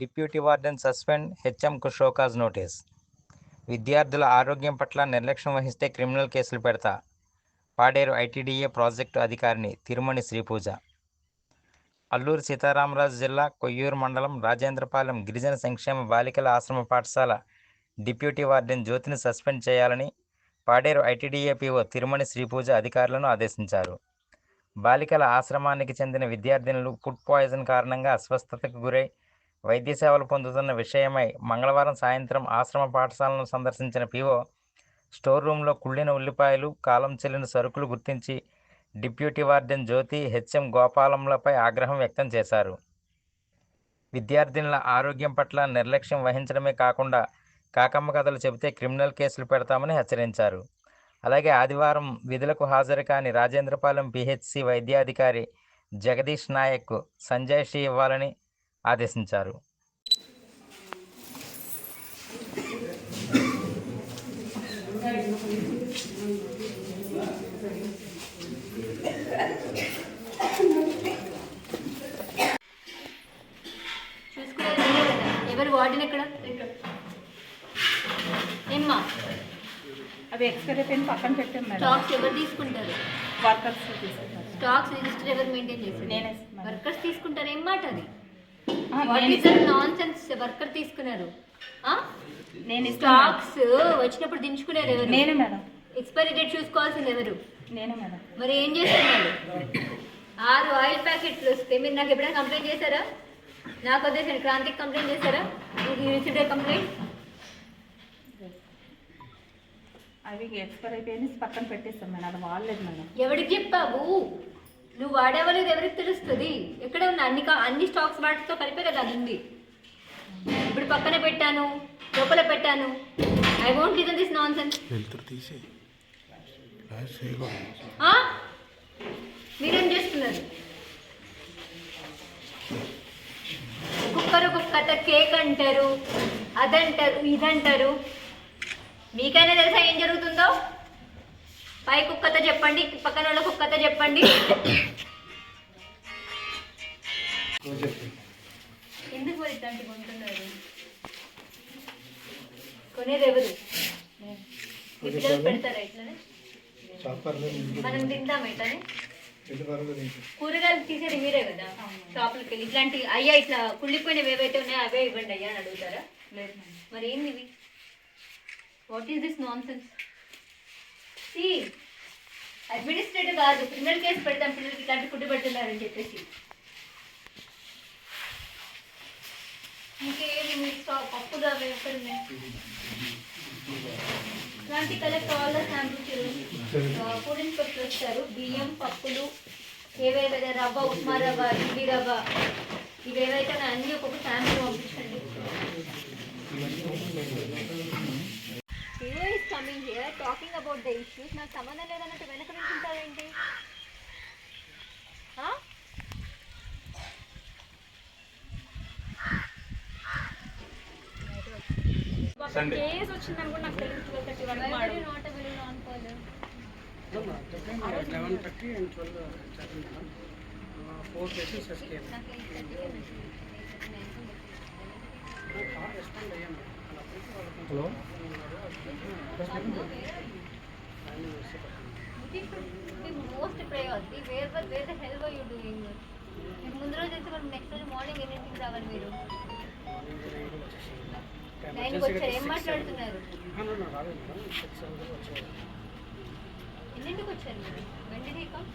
Deputy warden suspend హెచ్ఎంకు show cause notice. విద్యార్థుల ఆరోగ్యం పట్ల నిర్లక్ష్యం వహిస్తే క్రిమినల్ కేసులు పెడతా. పాడేరు ఐటీడీఏ ప్రాజెక్టు అధికారిని తిరుమణి శ్రీపూజ. అల్లూరు సీతారామరాజు జిల్లా కొయ్యూరు మండలం రాజేంద్రపాలెం గిరిజన సంక్షేమ బాలికల ఆశ్రమ పాఠశాల డిప్యూటీ వార్డెన్ జ్యోతిని సస్పెండ్ చేయాలని పాడేరు ఐటీడీఏ పీఓ తిరుమణి శ్రీపూజ అధికారులను ఆదేశించారు. బాలికల ఆశ్రమానికి చెందిన విద్యార్థినులు ఫుడ్ పాయిజన్ కారణంగా అస్వస్థతకు గురై వైద్య సేవలు పొందుతున్న విషయమై మంగళవారం సాయంత్రం ఆశ్రమ పాఠశాలను సందర్శించిన పీఓ స్టోర్ రూమ్లో కుళ్ళిన ఉల్లిపాయలు కాలం చెల్లిన సరుకులు గుర్తించి డిప్యూటీ వార్డెన్ జ్యోతి హెచ్ఎం గోపాలంలపై ఆగ్రహం వ్యక్తం చేశారు. విద్యార్థినుల ఆరోగ్యం పట్ల నిర్లక్ష్యం వహించడమే కాకుండా కాకమ్మ కథలు చెబితే క్రిమినల్ కేసులు పెడతామని హెచ్చరించారు. అలాగే ఆదివారం విధులకు హాజరు కాని రాజేంద్రపాలెం పిహెచ్సి వైద్యాధికారి జగదీష్ నాయక్ సంజయ్ ఇవ్వాలని ఆదేశించారు. ఎవరు వార్డెన్ ఎక్కడ ఏమ్మా? అవి ఎక్స్పైరీ పెన్ పక్కన పెట్టాం మేడం. స్టాక్స్ ఎవరు తీసుకుంటారు? వర్కర్స్ తీసుకుంటారు. స్టాక్స్ రిజిస్టర్ ఎవరు మెయింటైన్ చేస్తారు? నేనే మేడం. వర్కర్స్ తీసుకుంటారు ఏం మాట అది? నేను సెన్స్ వర్కర్ తీసుకున్నారు. నేను స్టాక్స్ వచ్చినప్పుడు దించుకునేది ఎవరు? నేనే మేడం. ఎక్స్పైరీ డేట్ చూసుకోవాల్సింది ఎవరు? నేనే మేడం. మరి ఏం చేస్తున్నారు? ఆరు ఆయిల్ ప్యాకెట్లు వస్తే మీరు నాకు ఎప్పుడైనా కంప్లైంట్ చేశారా? నాకు వద్దేసండి క్రాంతికి కంప్లైంట్ చేశారా? రిసిడే కంప్లైంట్ అవి ఎక్స్పైరీ పెన్స్ పక్కన పెట్టేస్తాం మేడం అది వాడలేదు మేడం. ఎవరికి చెప్పావు? నువ్వు వాడేవాలేదు ఎవరికి తెలుస్తుంది? ఎక్కడ ఉన్న అన్ని అన్ని స్టాక్స్ వాటితో కలిపే కదా అది ఉంది. ఇప్పుడు పక్కన పెట్టాను లోపల పెట్టాను. I won't listen this nonsense మీరేం చేస్తున్నారు? ఒక్కొక్కరు ఒక్కొక్క కథ కేక్ అంటారు అదంటారు ఇదంటారు. మీకైనా తెలుసా ఏం జరుగుతుందో? పైకి ఒక కథ చెప్పండి పక్కన వాళ్ళకి ఒక కథ చెప్పండి. ఎందుకు మరి ఇట్లాంటి కొంటున్నారు? కొనేది ఎవరు? పిల్లలు పెడతారా ఇట్లనే? మనం తిందాం ఇట్లానే? కూరగాయలు తీసేది మీరే కదా? షాపులకి వెళ్ళి ఇట్లాంటి అయ్యా ఇట్లా కుళ్ళిపోయినవి ఏవైతే ఉన్నాయో అవే ఇవ్వండి అయ్యా అని అడుగుతారా? మరి ఏంది what is this nonsense see administrative కాదు క్రిమినల్ కేసు పెడతాం పిల్లలకి ఇట్లాంటి ఫుడ్ పెడుతున్నారని చెప్పేసి. ఇంకేమి మీ స్టాక్ పప్పులు అవి ఎక్కడ ఉన్నాయి? ఇలాంటి collect all the samples food inspector వచ్చారు. బియ్యం పప్పులు ఏవేవైతే రవ్వ ఉప్మా రవ్వ ఇడ్లీ రవ్వ ఇవేవైతే అన్ని ఒక్కొక్క శాంపుల్ పంపించండి. is talking about the issues. నాకు సంబంధం లేదన్నట్టు వెనక నుంచి ఉంటారేంటి Huh? కేసు వచ్చిందని కూడా నాకు తెలియదు ట్వెల్వ్ థర్టీ వరకు? Eleven and twelve four cases escape respond అయ్యాను hello priority. Where were where the hell were you doing? మీకు ముందు రోజు అయితే మరి నెక్స్ట్ రోజు మార్నింగ్ ఎన్నింటికి రావాలి మీరు నైన్కి వచ్చారు ఏం మాట్లాడుతున్నారు ఎన్నింటికి వచ్చారు మీరు వెంటనే కమ్